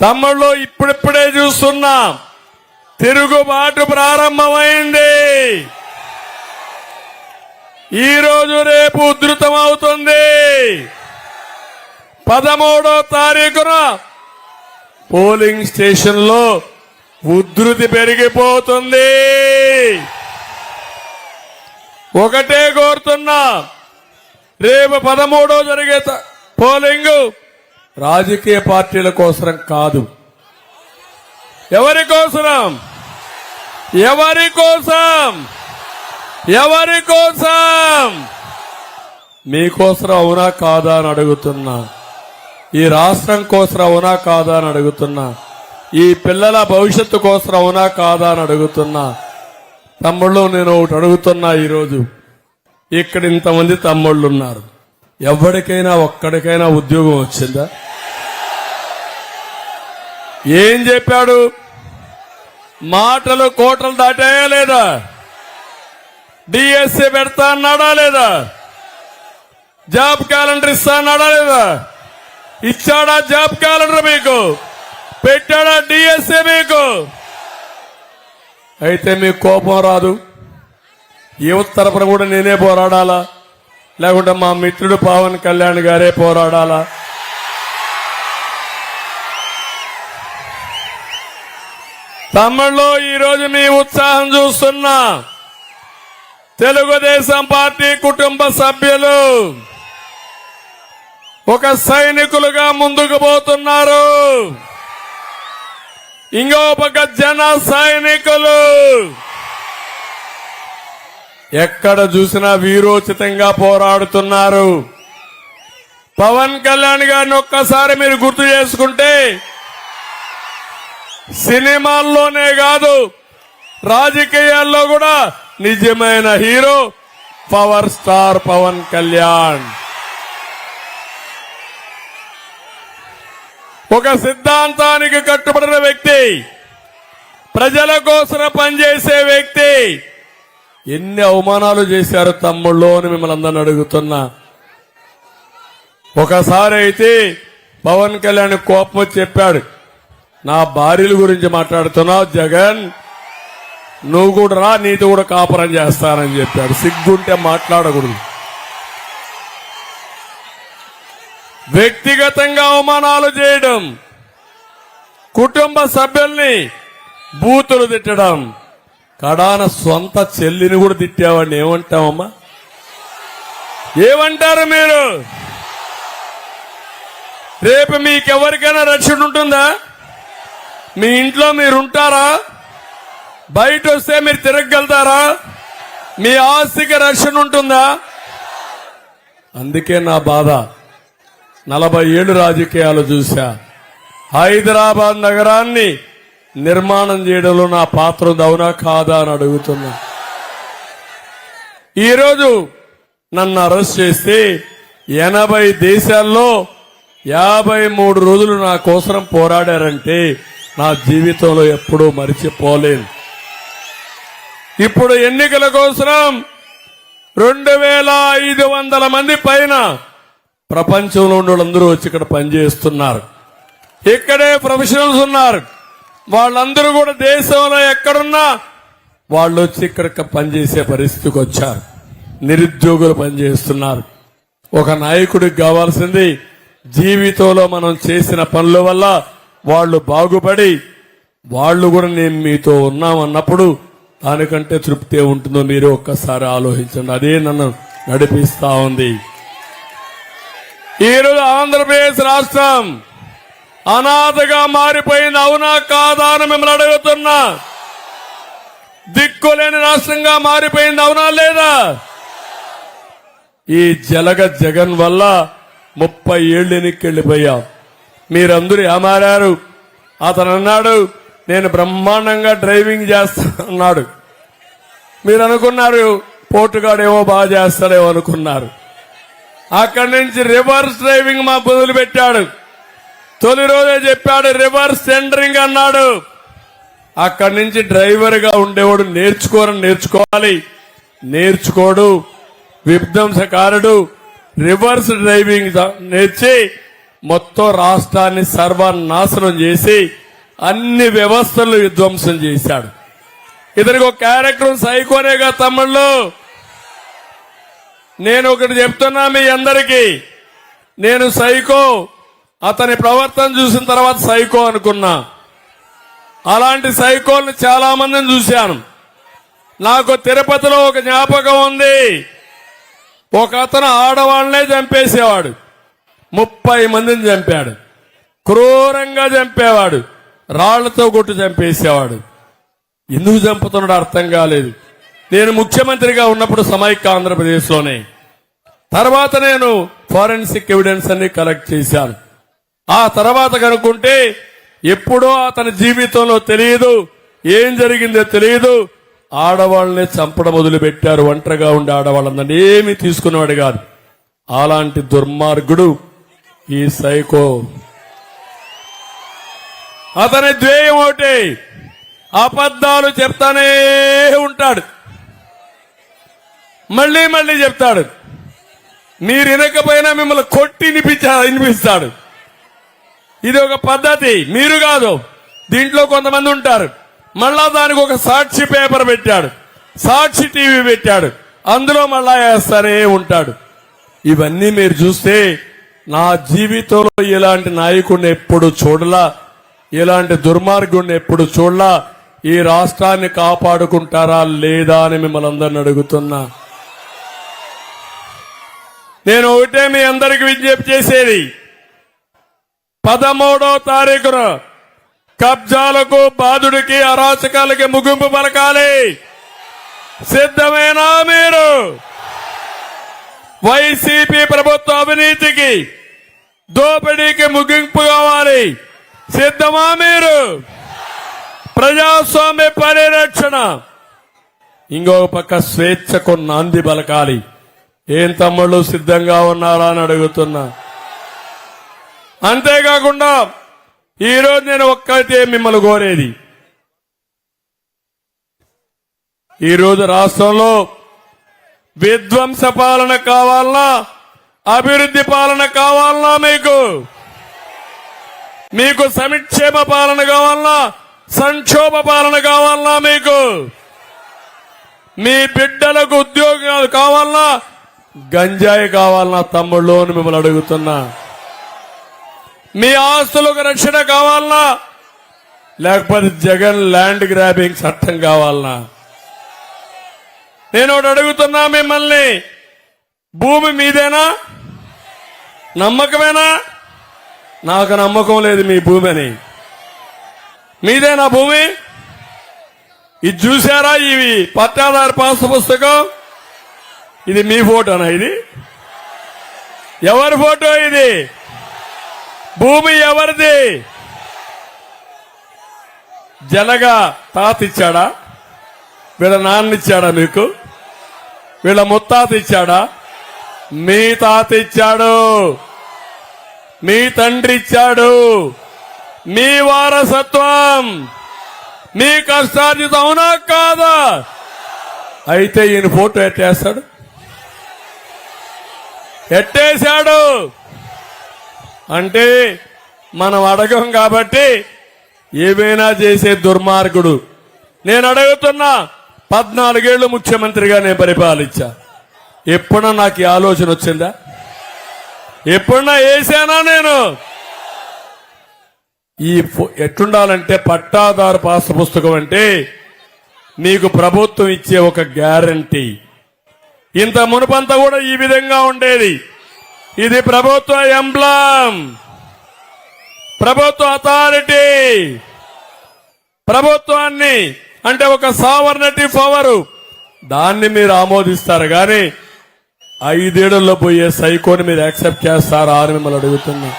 తమ్ముళ్ళు ఇప్పుడిప్పుడే చూస్తున్నాం. తిరుగుబాటు ప్రారంభమైంది. ఈ రోజు రేపు ఉధృతం అవుతుంది పదమూడో తారీఖున పోలింగ్ స్టేషన్లో ఉధృతి పెరిగిపోతుంది. ఒకటే కోరుతున్నా రేపు పదమూడో జరిగే త- పోలింగ్ రాజకీయ పార్టీల కోసరం కాదు. ఎవరి కోసరం ఎవరి కోసం ఎవరి కోసం మీకోసం అవునా కాదా అని అడుగుతున్నా. ఈ రాష్ట్రం కోసం అవునా కాదా అని అడుగుతున్నా. ఈ పిల్లల భవిష్యత్తు కోసం అవునా కాదా అని అడుగుతున్నా. తమ్ముళ్ళు నేను ఒకటి అడుగుతున్నా ఈరోజు. ఇక్కడ ఇంతమంది తమ్ముళ్ళు ఉన్నారు ఎవరికైనా ఒక్కడికైనా ఉద్యోగం వచ్చిందా? ఏం చెప్పాడు? మాటలు కోటలు దాటాయా లేదా? డిఎస్సి పెడతా అన్నాడా లేదా? జాబ్ క్యాలెండర్ ఇస్తా అన్నాడా లేదా? ఇచ్చాడా జాబ్ క్యాలెండర్ మీకు? పెట్టాడా డిఎస్సి మీకు? అయితే మీకు కోపం రాదు. యువత తరపున కూడా నేనే పోరాడాలా? లేకుంటే మా మిత్రుడు పవన్ కళ్యాణ్ గారే పోరాడాలా? తమ్ముళ్ళు ఈరోజు మీ ఉత్సాహం చూస్తున్నా. తెలుగుదేశం పార్టీ కుటుంబ సభ్యులు ఒక సైనికులుగా ముందుకు పోతున్నారు. ఇంకో పక్క జన సైనికులు. ఎక్కడ చూసినా వీరోచితంగా పోరాడుతున్నారు. పవన్ కళ్యాణ్ గారిని ఒక్కసారి మీరు గుర్తు చేసుకుంటే సినిమాల్లోనే కాదు రాజకీయాల్లో కూడా నిజమైన hero power star Pawan Kalyan. ఒక సిద్ధాంతానికి కట్టుబడిన వ్యక్తి ప్రజల కోసం పనిచేసే వ్యక్తి. ఎన్ని అవమానాలు చేశారు తమ్ముళ్ళు అని మిమ్మల్ని అందరిని అడుగుతున్నా. ఒకసారి అయితే పవన్ కళ్యాణ్ కోపం చెప్పాడు నా భార్యల గురించి మాట్లాడుతున్నావు జగన్ నువ్వు కూడా రా నీతో కూడా కాపురం చేస్తానని చెప్పాడు. సిగ్గుంటే మాట్లాడకూడదు. వ్యక్తిగతంగా అవమానాలు చేయడం కుటుంబ సభ్యుల్ని బూతులు తిట్టడం కడాన సొంత చెల్లిని కూడా తిట్టావాడిని ఏమంటావమ్మా? ఏమంటారు మీరు? రేపు మీకెవరికైనా రక్షణ ఉంటుందా? మీ ఇంట్లో మీరు ఉంటారా బయట వస్తే మీరు తిరగగలుగుతారా? మీ ఆస్తికి రక్షణ ఉంటుందా? అందుకే నా బాధ. నలభై ఏళ్ళు రాజకీయాలు చూశా. హైదరాబాద్ నగరాన్ని నిర్మాణం చేయడంలో నా పాత్ర ఉంది, అవునా కాదా అని అడుగుతున్నా. ఈరోజు నన్ను అరెస్ట్ చేస్తే ఎనభై దేశాల్లో యాభై మూడు రోజులు నా కోసం పోరాడారంటే నా జీవితంలో ఎప్పుడూ మరిచిపోలేను. ఇప్పుడు ఎన్నికల కోసం రెండు వేల ఐదు వందల మంది పైన ప్రపంచంలో ఉండేవాళ్ళందరూ వాళ్ళందరూ వచ్చి ఇక్కడ పనిచేస్తున్నారు. ఇక్కడే ప్రొఫెషనల్స్ ఉన్నారు. వాళ్ళందరూ కూడా దేశంలో ఎక్కడున్నా వాళ్ళు వచ్చి ఇక్కడ పనిచేసే పరిస్థితికి వచ్చారు. నిరుద్యోగులు పనిచేస్తున్నారు. ఒక నాయకుడికి కావాల్సింది జీవితంలో మనం చేసిన పనుల వల్ల వాళ్ళు బాగుపడి వాళ్ళు కూడా నేను మీతో ఉన్నామన్నప్పుడు దానికంటే తృప్తి ఉంటుందో మీరు ఒక్కసారి ఆలోచించండి. అదే నన్ను నడిపిస్తా ఉంది. ఈరోజు ఆంధ్రప్రదేశ్ రాష్ట్రం అనాథగా మారిపోయింది. అవునా కాదా అని మిమ్మల్ని అడుగుతున్నా. దిక్కులేని రాష్ట్రంగా మారిపోయింది. అవునా లేదా? ఈ జలగ జగన్ వల్ల ముప్పై ఏళ్ళు ఎన్నికెళ్ళిపోయాం మీరందరూ ఏమారారు? అతను అన్నాడు నేను బ్రహ్మాండంగా డ్రైవింగ్ చేస్తా అన్నాడు. మీరు అనుకున్నారు పోటుగాడేమో బాగా చేస్తాడేమో అనుకున్నారు. అక్కడి నుంచి రివర్స్ డ్రైవింగ్ మా బదులు పెట్టాడు తొలి రోజే చెప్పాడు రివర్స్ సెంటరింగ్ అన్నాడు. అక్కడి నుంచి డ్రైవర్గా ఉండేవాడు నేర్చుకోరని నేర్చుకోవాలి. నేర్చుకోడు విధ్వంసకారుడు. రివర్స్ డ్రైవింగ్ నేర్చి మొత్తం రాష్ట్రాన్ని సర్వనాశనం చేసి అన్ని వ్యవస్థలు విధ్వంసం చేశాడు. ఇతనికి ఒక క్యారెక్టర్ సైకోనేగా తమ్ముళ్ళు. నేను ఒకటి చెప్తున్నా మీ అందరికీ. నేను సైకో అతని ప్రవర్తన చూసిన తర్వాత సైకో అనుకున్నా. అలాంటి సైకోల్ని చాలా మందిని చూశాను. నాకు తిరుపతిలో ఒక జ్ఞాపకం ఉంది. ఒక అతను ఆడవాళ్ళనే చంపేసేవాడు. ముప్పై మందిని చంపాడు. క్రూరంగా చంపేవాడు. రాళ్ళతో కొట్టు చంపేసేవాడు. ఎందుకు చంపుతున్నాడు అర్థం కాలేదు. నేను ముఖ్యమంత్రిగా ఉన్నప్పుడు సమైక్య ఆంధ్రప్రదేశ్లోనే. తర్వాత నేను ఫారెన్సిక్ ఎవిడెన్స్ అన్ని కలెక్ట్ చేశాను. ఆ తర్వాత కనుక్కుంటే ఎప్పుడో అతని జీవితంలో తెలియదు ఏం జరిగిందో తెలియదు. ఆడవాళ్ళని చంపడం మొదలుపెట్టారు. ఒంటరిగా ఉండే ఆడవాళ్ళందరినీ ఏమీ తీసుకునేవాడు కాదు. అలాంటి దుర్మార్గుడు ఈ సైకో. అతని ధ్యేయం ఒకటి అబద్ధాలు చెప్తానే ఉంటాడు. మళ్ళీ మళ్ళీ చెప్తాడు. మీరు వినకపోయినా మిమ్మల్ని కొట్టి వినిపించా వినిపిస్తాడు. ఇది ఒక పద్ధతి మీరు కాదు. దీంట్లో కొంతమంది ఉంటారు. మళ్ళా దానికి ఒక సాక్షి పేపర్ పెట్టాడు. సాక్షి టీవీ పెట్టాడు. అందులో మళ్ళా వేస్తానే ఉంటాడు. ఇవన్నీ మీరు చూస్తే నా జీవితంలో ఇలాంటి నాయకుడిని ఎప్పుడు చూడలా? ఇలాంటి దుర్మార్గుడిని ఎప్పుడు చూడలా? ఈ రాష్ట్రాన్ని కాపాడుకుంటారా లేదా అని మిమ్మల్ని అందరిని అడుగుతున్నా. నేను ఒకటే మీ అందరికి విజ్ఞప్తి చేసేది. పదమూడో తారీఖున కబ్జాలకు బాధుడికి అరాచకాలకి ముగింపు పలకాలి. సిద్ధమేనా మీరు? వైసీపీ ప్రభుత్వ అవినీతికి దోపిడీకి ముగింపు కావాలి. సిద్ధమా మీరు? ప్రజాస్వామ్య పరిరక్షణ. ఇంకొక పక్క స్వేచ్ఛకు నాంది బలకాలి ఏం తమ్ముళ్ళు సిద్ధంగా ఉన్నారా అని అడుగుతున్నా. అంతేకాకుండా ఈరోజు నేను ఒక్కటే మిమ్మల్ని కోరేది. ఈరోజు రాష్ట్రంలో విధ్వంస పాలన కావాలనా అభివృద్ధి పాలన కావాలనా మీకు. మీకు సంక్షేమ పాలన కావాలనా సంక్షోభ పాలన కావాలనా మీకు. మీ బిడ్డలకు ఉద్యోగాలు కావాలనా గంజాయి కావాలనా తమ్ముళ్ళు అని మిమ్మల్ని అడుగుతున్నా. మీ ఆస్తులకు రక్షణ కావాలనా లేకపోతే జగన్ ల్యాండ్ గ్రాబింగ్ చట్టం కావాలనా నేను ఒకటి అడుగుతున్నా మిమ్మల్ని. భూమి మీదేనా? నమ్మకమేనా? నాకు నమ్మకం లేదు మీ భూమి అని. మీదేనా భూమి? ఇది చూసారా ఇవి పట్టాదారు పాస్ పుస్తకం? ఇది మీ ఫోటోనా ఇది? ఎవరి ఫోటో ఇది? భూమి ఎవరిది? జలగా తాత ఇచ్చాడా? వీళ్ళ నాన్న ఇచ్చాడా మీకు? వీళ్ళ ముత్తాత ఇచ్చాడా మీ తాత ఇచ్చాడు. మీ తండ్రి ఇచ్చాడు. మీ వారసత్వం. మీ కష్టార్జిత అవునా కాదా? అయితే ఈయన ఫోటో ఎట్టేస్తాడు? ఎట్టేశాడు? అంటే మనం అడగం కాబట్టి ఏమైనా చేసే దుర్మార్గుడు. నేను అడుగుతున్నా పద్నాలుగేళ్ళు ముఖ్యమంత్రిగా నేను పరిపాలించా. ఎప్పుడన్నా నాకు ఈ ఆలోచన వచ్చిందా? ఎప్పుడన్నా వేసానా నేను? ఈ ఎట్లుండాలంటే పట్టాదారు పాస్ పుస్తకం అంటే మీకు ప్రభుత్వం ఇచ్చే ఒక గ్యారంటీ. ఇంత మునుపంతా కూడా ఈ విధంగా ఉండేది. ఇది ప్రభుత్వ ఎంబ్లం. ప్రభుత్వ అథారిటీ. ప్రభుత్వాన్ని అంటే ఒక సావర్నటీ పవర్ దాన్ని మీరు ఆమోదిస్తారు కానీ ఐదేళ్ళలో పోయే సైకోని మీరు యాక్సెప్ట్ చేస్తారా అని మిమ్మల్ని అడుగుతున్నా.